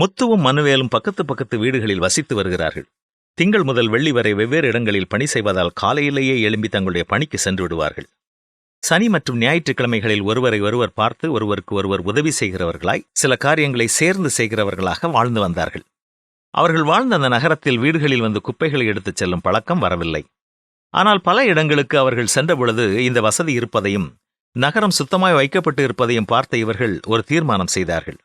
முத்துவும் மனுவேலும் பக்கத்து பக்கத்து வீடுகளில் வசித்து வருகிறார்கள். திங்கள் முதல் வெள்ளி வரை வெவ்வேறு இடங்களில் பணி செய்வதால் காலையிலேயே எழும்பி தங்களுடைய பணிக்கு சென்று விடுவார்கள். சனி மற்றும் ஞாயிற்றுக்கிழமைகளில் ஒருவரை ஒருவர் பார்த்து ஒருவருக்கு ஒருவர் உதவி செய்கிறவர்களாய் சில காரியங்களை சேர்ந்து செய்கிறவர்களாக வாழ்ந்து வந்தார்கள். அவர்கள் வாழ்ந்த அந்த நகரத்தில் வீடுகளில் வந்து குப்பைகளை எடுத்துச் செல்லும் பழக்கம் வரவில்லை. ஆனால் பல இடங்களுக்கு அவர்கள் சென்றபொழுது இந்த வசதி இருப்பதையும் நகரம் சுத்தமாய் வைக்கப்பட்டு இருப்பதையும் பார்த்த இவர்கள் ஒரு தீர்மானம் செய்தார்கள்.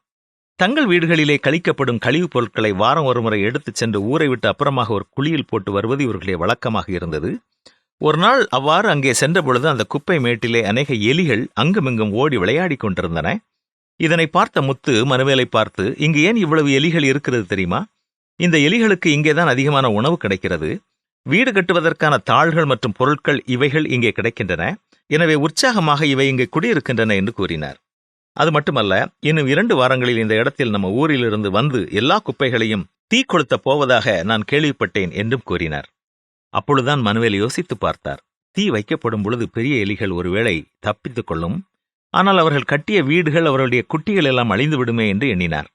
தங்கள் வீடுகளிலே கழிக்கப்படும் கழிவுப் பொருட்களை வாரம் ஒருமுறை எடுத்துச் சென்று ஊரை விட்டு அப்புறமாக ஒரு குழியில் போட்டு வருவது இவர்களுடைய வழக்கமாக இருந்தது. ஒரு நாள் அவ்வாறு அங்கே சென்ற பொழுது அந்த குப்பை மேட்டிலே அநேக எலிகள் அங்குமிங்கும் ஓடி விளையாடிக் கொண்டிருந்தன. இதனை பார்த்த முத்து மனுவேலை பார்த்து இங்கு ஏன் இவ்வளவு எலிகள் இருக்கிறது தெரியுமா? இந்த எலிகளுக்கு இங்கேதான் அதிகமான உணவு கிடைக்கிறது. வீடு கட்டுவதற்கான தாள்கள் மற்றும் பொருட்கள் இவைகள் இங்கே கிடைக்கின்றன. எனவே உற்சாகமாக இவை இங்கே குடியிருக்கின்றன என்று கூறினார். அது மட்டுமல்ல இன்னும் இரண்டு வாரங்களில் இந்த இடத்தில் நம்ம ஊரிலிருந்து வந்து எல்லா குப்பைகளையும் தீ கொளுத்த போவதாக நான் கேள்விப்பட்டேன் என்றும் கூறினார். அப்பொழுதுதான் மனுவேல் யோசித்து பார்த்தார். தீ வைக்கப்படும் பொழுது பெரிய எலிகள் ஒருவேளை தப்பித்துக் கொள்ளும். ஆனால் அவர்கள் கட்டிய வீடுகள் அவர்களுடைய குட்டிகள் எல்லாம் அழிந்து விடுமே என்று எண்ணினார்.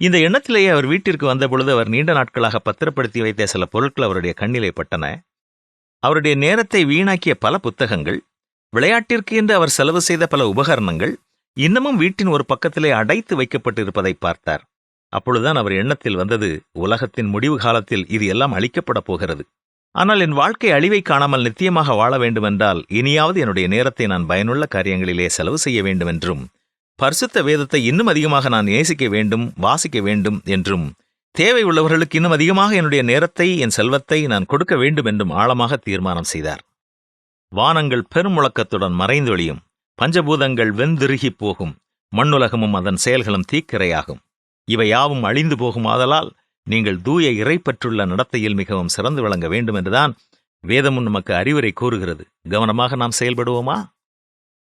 இந்த எண்ணத்திலேயே அவர் வீட்டிற்கு வந்த பொழுது அவர் நீண்ட நாட்களாக பத்திரப்படுத்தி வைத்த சில பொருட்கள் அவருடைய கண்ணிலே பட்டன. அவருடைய நேரத்தை வீணாக்கிய பல புத்தகங்கள் விளையாட்டிற்கு என்று அவர் செலவு செய்த பல உபகரணங்கள் இன்னமும் வீட்டின் ஒரு பக்கத்திலே அடைத்து வைக்கப்பட்டிருப்பதை பார்த்தார். அப்பொழுதுதான் அவர் எண்ணத்தில் வந்தது உலகத்தின் முடிவு காலத்தில் இது எல்லாம் அழிக்கப்படப் போகிறது. ஆனால் என் வாழ்க்கை அழிவை காணாமல் நித்தியமாக வாழ வேண்டுமென்றால் இனியாவது என்னுடைய நேரத்தை நான் பயனுள்ள காரியங்களிலே செலவு செய்ய வேண்டும் என்றும் பரிசுத்த வேதத்தை இன்னும் அதிகமாக நான் நேசிக்க வேண்டும் வாசிக்க வேண்டும் என்றும் தேவை உள்ளவர்களுக்கு இன்னும் அதிகமாக என்னுடைய நேரத்தை என் செல்வத்தை நான் கொடுக்க வேண்டும் என்றும் ஆழமாக தீர்மானம் செய்தார். வானங்கள் பெருமுழக்கத்துடன் மறைந்தொழியும் பஞ்சபூதங்கள் வெந்திருகிப் போகும். மண்ணுலகமும் அதன் செயல்களும் தீக்கிரையாகும். இவை யாவும் அழிந்து போகும் ஆதலால் நீங்கள் தூய இறைப்பற்றுள்ள நடத்தையில் மிகவும் சிறந்து விளங்க வேண்டும் என்றுதான் வேதமும் நமக்கு அறிவுரை கூறுகிறது. கவனமாக நாம் செயல்படுவோமா?